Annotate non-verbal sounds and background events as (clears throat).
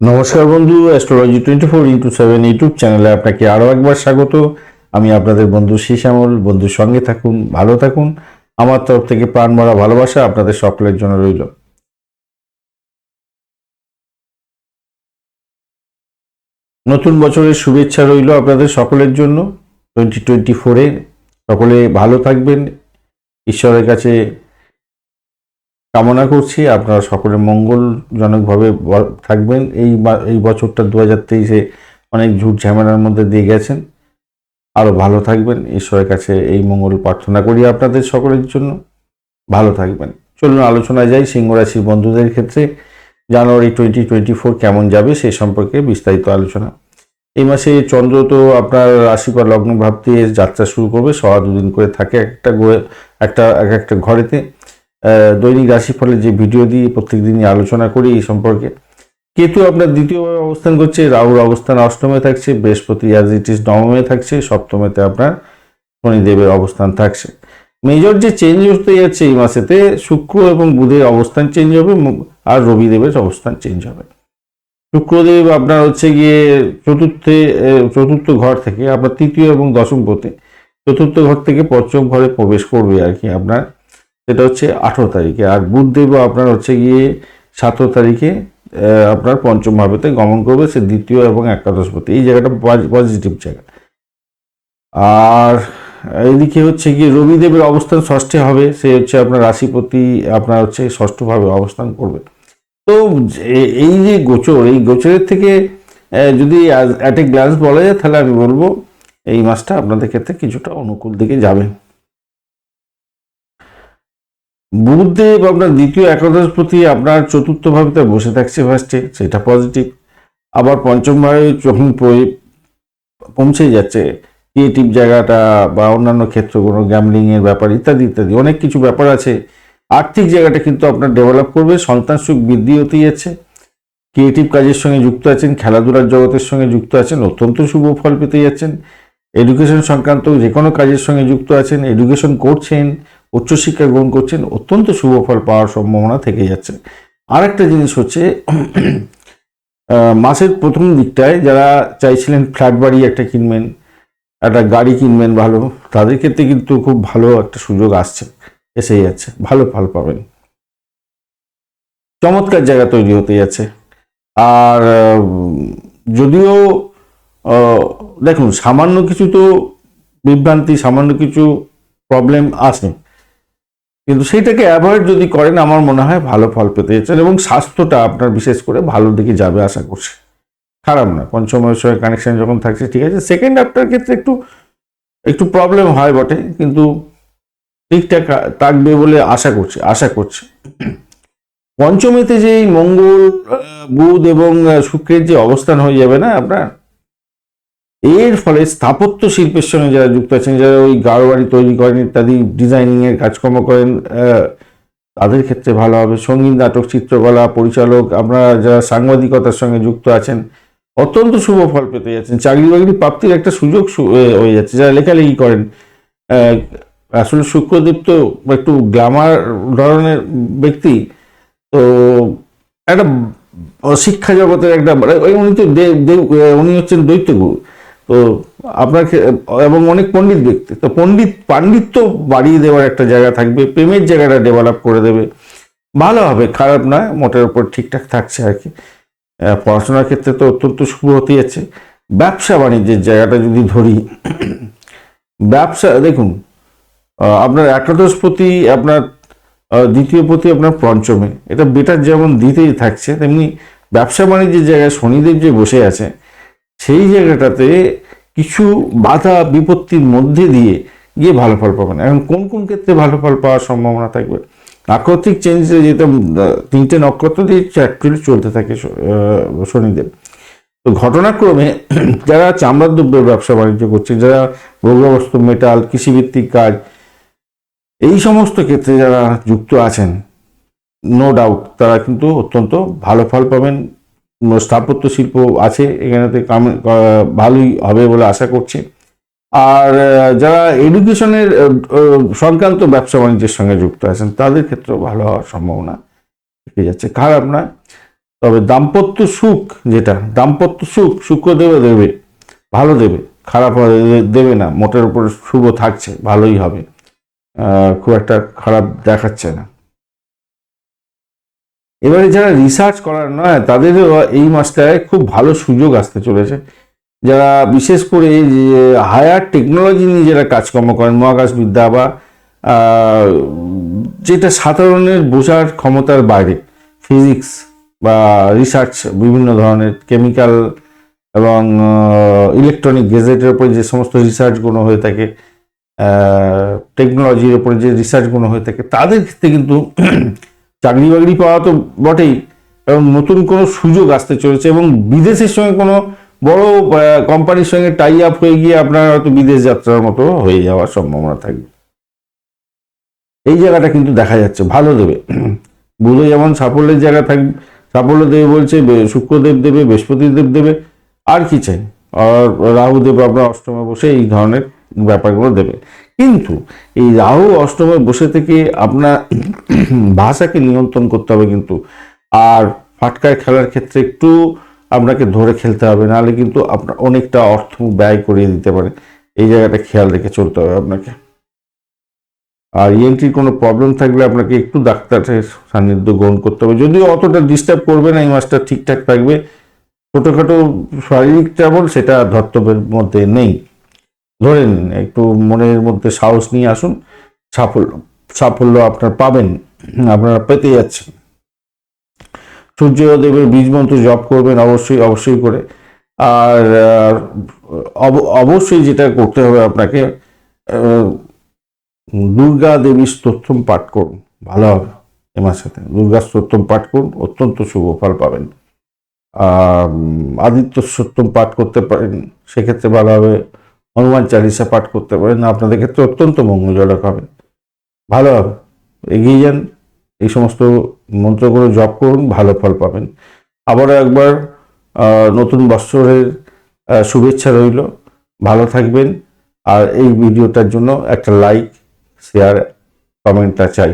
নমস্কার বন্ধু astrology twenty four into seven YouTube চ্যানেলে আপনাকে আরও একবার স্বাগত। আমি আপনাদের বন্ধু শ্যামল বন্ধুর সঙ্গে থাকুন, ভালো থাকুন। আমার তরফ থেকে প্রাণ ভরা ভালোবাসা আপনাদের সকলের জন্য রইল। নতুন বছরের শুভেচ্ছা রইল আপনাদের সকলের জন্য। টোয়েন্টি টোয়েন্টি ফোরে সকলে ভালো থাকবেন। ঈশ্বরের কাছে কামনা করছি, আপনারা সকলে মঙ্গলজনকভাবে থাকবেন। এই এই বছরটা দু হাজার তেইশে অনেক ঝুট ঝামেলার মধ্যে দিয়ে গেছেন। আরও ভালো থাকবেন। ঈশ্বরের কাছে এই মঙ্গল প্রার্থনা করি আপনাদের সকলের জন্য। ভালো থাকবেন। চলুন আলোচনায় যাই সিংহ রাশির বন্ধুদের ক্ষেত্রে। জানুয়ারি টোয়েন্টি টোয়েন্টি ফোর কেমন যাবে সে সম্পর্কে বিস্তারিত আলোচনা। এই মাসে চন্দ্র তো আপনার রাশি বা লগ্ন ভাব দিয়ে যাত্রা শুরু করবে। সওয়া দুদিন করে থাকে একটা একটা, এক একটা ঘরেতে। দৈনিক রাশিফলে যে ভিডিও দিয়ে প্রত্যেক দিনই আলোচনা করি এই সম্পর্কে। কেতু আপনার দ্বিতীয়ভাবে অবস্থান করছে, রাহুর অবস্থান অষ্টমে থাকছে, বৃহস্পতি অ্যাজ ইট ইজ নবমে থাকছে, সপ্তমেতে আপনার শনিদেবের অবস্থান থাকছে। মেজর যে চেঞ্জ হতে যাচ্ছে এই মাসেতে, শুক্র এবং বুধের অবস্থান চেঞ্জ হবে আর রবিদেবের অবস্থান চেঞ্জ হবে। শুক্রদেব আপনার হচ্ছে গিয়ে চতুর্থে চতুর্থ ঘর থেকে, আপনার তৃতীয় এবং দশম পথে, চতুর্থ ঘর থেকে পঞ্চম ঘরে প্রবেশ করবে আর কি আপনার সেটা হচ্ছে আঠেরো তারিখে। আর বুধদেব আপনার হচ্ছে গিয়ে সতেরো তারিখে আপনার পঞ্চম ভাবেতে গমন করবে, সে দ্বিতীয় এবং একাদশপতি। এই জায়গাটা পজিটিভ জায়গা। আর এদিকে হচ্ছে গিয়ে রবিদেবের অবস্থান ষষ্ঠে হবে, সে হচ্ছে আপনার রাশিপতি, আপনার হচ্ছে ষষ্ঠভাবে অবস্থান করবে। তো এই যে গোচর, এই গোচরের থেকে যদি অ্যাট এ গ্লান্স বলা যায়, তাহলে আমি বলব এই মাসটা আপনাদের ক্ষেত্রে কিছুটা অনুকূল দিকে যাবে। বুধদেব আপনার দ্বিতীয় একাদশপতি আপনার চতুর্থ ভাবে বসে থাকছে ফার্স্টে সেটা পজিটিভ আবার পঞ্চম ভাবে যখন পৌঁছে- যাচ্ছে ক্রিয়েটিভ জায়গাটা বা অন্যান্য ক্ষেত্রগুলো কোনো গ্যামলিংয়ের ব্যাপার ইত্যাদি ইত্যাদি, অনেক কিছু ব্যাপার আছে। আর্থিক জায়গাটা কিন্তু আপনার ডেভেলপ করবে, সন্তান সুখ বৃদ্ধি হতে যাচ্ছে। ক্রিয়েটিভ কাজের সঙ্গে যুক্ত আছেন, খেলাধুলার জগতের সঙ্গে যুক্ত আছেন, অত্যন্ত শুভ ফল পেতে যাচ্ছেন। এডুকেশন সংক্রান্ত যে কোনো কাজের সঙ্গে যুক্ত আছেন এডুকেশন করছেন উচ্চশিক্ষা গ্রহণ করছেন, অত্যন্ত শুভ ফল পাওয়ার সম্ভাবনা থেকে যাচ্ছে। আরেকটা জিনিস হচ্ছে মাসের প্রথম দিকটায় যারা চাইছিলেন ফ্ল্যাট বাড়ি একটা কিনবেন, একটা গাড়ি কিনবেন ভালো, তাদের ক্ষেত্রে কিন্তু খুব ভালো একটা সুযোগ আসছে, এসে যাচ্ছে, ভালো ফল পাবেন। চমৎকার জায়গা তৈরি হতে যাচ্ছে। আর যদিও দেখুন, সামান্য কিছু তো বিভ্রান্তি, সামান্য কিছু প্রবলেম আসে কিন্তু সেইটাকে অ্যাভয়েড যদি করেন, আমার মনে হয় ভালো ফল পেতে যাচ্ছেন এবং স্বাস্থ্যটা আপনার বিশেষ করে ভালো দিকে যাবে আশা করছি। খারাপ না পঞ্চমের সঙ্গে কানেকশন যখন থাকছে, ঠিক আছে সেকেন্ড হাফটার ক্ষেত্রে একটু একটু প্রবলেম হয় বটে, কিন্তু ঠিকঠাক থাকবে বলে আশা করছি আশা করছি। পঞ্চমীতে যে মঙ্গল বুধ এবং শুক্রের যে অবস্থান হয়ে যাবে না আপনার এর ফলে স্থাপত্য শিল্পের সঙ্গে যারা যুক্ত আছেন, যারা ওই গাড়ো বাড়ি তৈরি করেন, ইত্যাদি ডিজাইনিংয়ের কাজকর্ম করেন তাদের ক্ষেত্রে ভালো হবে। সংগীত, নাটক, চিত্রকলা, পরিচালক আপনারা যারা সাংবাদিকতার সঙ্গে যুক্ত আছেন, অত্যন্ত শুভ ফল পেতে যাচ্ছেন। চাকরি বাকরি প্রাপ্তির একটা সুযোগ হয়ে যাচ্ছে। যারা লেখালেখি করেন আসলে শুক্রদেব তো একটু গ্লামার ধরনের ব্যক্তি, তো একটা শিক্ষা জগতের একটা ওই উনি তো দেব উনি হচ্ছেন দৈত্যগুরু। তো আপনার এবং অনেক পণ্ডিত ব্যক্তি। তো পণ্ডিত, পাণ্ডিত্য বাড়িয়ে দেওয়ার একটা জায়গা থাকবে, প্রেমের জায়গাটা ডেভেলপ করে দেবে। ভালো হবে, খারাপ না মোটের উপর ঠিকঠাক থাকছে আর কি। পড়াশোনার ক্ষেত্রে তো অত্যন্ত শুভ হতে যাচ্ছে ব্যবসা বাণিজ্যের জায়গাটা যদি ধরি, ব্যবসা, দেখুন আপনার একাদশপতি আপনার দ্বিতীয় প্রতি আপনার পঞ্চমে। এটা বেটার যেমন দিতেই থাকছে, তেমনি ব্যবসা বাণিজ্যের জায়গায় শনিদেব যে বসে আছে সেই জায়গাটাতে কিছু বাধা বিপত্তির মধ্যে দিয়ে গিয়ে ভালো ফল পাবেন এখন কোন কোন ক্ষেত্রে ভালো ফল পাওয়ার সম্ভাবনা থাকবে? নাক্ষত্রিক চেঞ্জে যেটা তিনটে নক্ষত্র দিয়ে অ্যাকচুয়ালি চলতে থাকে শনিদেব। তো ঘটনাক্রমে (clears throat) যারা চামড়ার দ্রব্যের ব্যবসা বাণিজ্য করছে যারা ভোগ্যবস্তু মেটাল কৃষিভিত্তিক কাজ, এই সমস্ত ক্ষেত্রে যারা যুক্ত আছেন নো ডাউট তারা কিন্তু অত্যন্ত ভালো ফল পাবেন। স্থাপত্য শিল্প আছে, এখানেতে ভালোই হবে বলে আশা করছি। আর যারা এডুকেশনের সংক্রান্ত ব্যবসা বাণিজ্যের সঙ্গে যুক্ত আছেন, তাদের ক্ষেত্রেও ভালো হওয়ার সম্ভাবনা থেকে যাচ্ছে। খারাপ না তবে দাম্পত্য সুখ যেটা, দাম্পত্য সুখ শুক্রদেব দেবে দেবে, ভালো দেবে, খারাপ দেবে না, মোটের উপর শুভ থাকছে, ভালোই হবে। খুব একটা খারাপ দেখাচ্ছে না। এবারে যারা রিসার্চ করার নয়, তাদেরও এই মাসটায় খুব ভালো সুযোগ আসতে চলেছে। যারা বিশেষ করে যে হায়ার টেকনোলজি নিয়ে যারা কাজকর্ম করেন, মহাকাশ বিদ্যা বা যেটা সাধারণের বোঝার ক্ষমতার বাইরে ফিজিক্স বা রিসার্চ বিভিন্ন ধরনের কেমিক্যাল এবং ইলেকট্রনিক গেজেটের উপরে যে সমস্ত রিসার্চগুলো হয়ে থাকে টেকনোলজির উপরে যে রিসার্চগুলো হয়ে থাকে, তাদের ক্ষেত্রে কিন্তু চাকরি বাকরি পাওয়া তো বটেই, এবং নতুন কোনো সুযোগ আসতে চলেছে, এবং বিদেশের সঙ্গে কোনো বড় কোম্পানির সঙ্গে টাই আপ হয়ে গিয়ে আপনার হয়তো বিদেশ যাত্রার মতো হয়ে যাওয়ার সম্ভাবনা থাকবে। এই জায়গাটা কিন্তু দেখা যাচ্ছে, ভালো দেবে। বুধ যেমন সাফল্যের জায়গা থাকবে সাফল্য দেবে বলছে শুক্রদেব দেবে, বৃহস্পতিদেব দেবে, আর কি চাই? আর রাহু দেব আপনার অষ্টমে বসে এই ধরনের ব্যাপারগুলো দেবে। কিন্তু এই রাহু অষ্টমে বসে থেকে আপনার ভাষাকে নিয়ন্ত্রণ করতে হবে কিন্তু। আর ফাটকায় খেলার ক্ষেত্রে একটু আপনাকে ধরে খেলতে হবে, নাহলে কিন্তু আপনার অনেকটা অর্থ ব্যয় করিয়ে দিতে পারে। এই জায়গাটা খেয়াল রেখে চলতে হবে আপনাকে। আর ইএনটির কোনো প্রবলেম থাকলে আপনাকে একটু ডাক্তারের সান্নিধ্য গ্রহণ করতে হবে। যদিও অতটা ডিস্টার্ব করবে না, এই মাসটা ঠিকঠাক থাকবে। ছোটোখাটো শারীরিক ট্রাবল সেটা ধর্তব্যের মধ্যে নেই। ধরে নিন একটু মনের মধ্যে সাহস নিয়ে আসুন, সাফল্য সাফল্য আপনার পাবেন, আপনারা পেতে যাচ্ছেন। সূর্যদেবের বীজ মন্ত্র জপ করবেন অবশ্যই অবশ্যই করে। আর অব- অবশ্যই যেটা করতে হবে আপনাকে দুর্গা দেবীর স্তোত্রম পাঠ করুন, ভালো হবে এ মাসেতে দুর্গা স্তোত্রম পাঠ করুন, অত্যন্ত শুভ ফল পাবেন। আদিত্য সত্যম পাঠ করতে পারেন, সেক্ষেত্রে ভালো হবে। হনুমান চালিসা পাঠ করতে পারেন, আপনাদের ক্ষেত্রে অত্যন্ত মঙ্গলজনক হবে। ভালো হবে। এগিয়ে যান, এই সমস্ত মন্ত্রগুলো জপ করুন, ভালো ফল পাবেন। আবারও একবার নতুন বৎসরের শুভেচ্ছা রইল। ভালো থাকবেন। আর এই ভিডিওটার জন্য একটা লাইক শেয়ার কমেন্টটা চাই।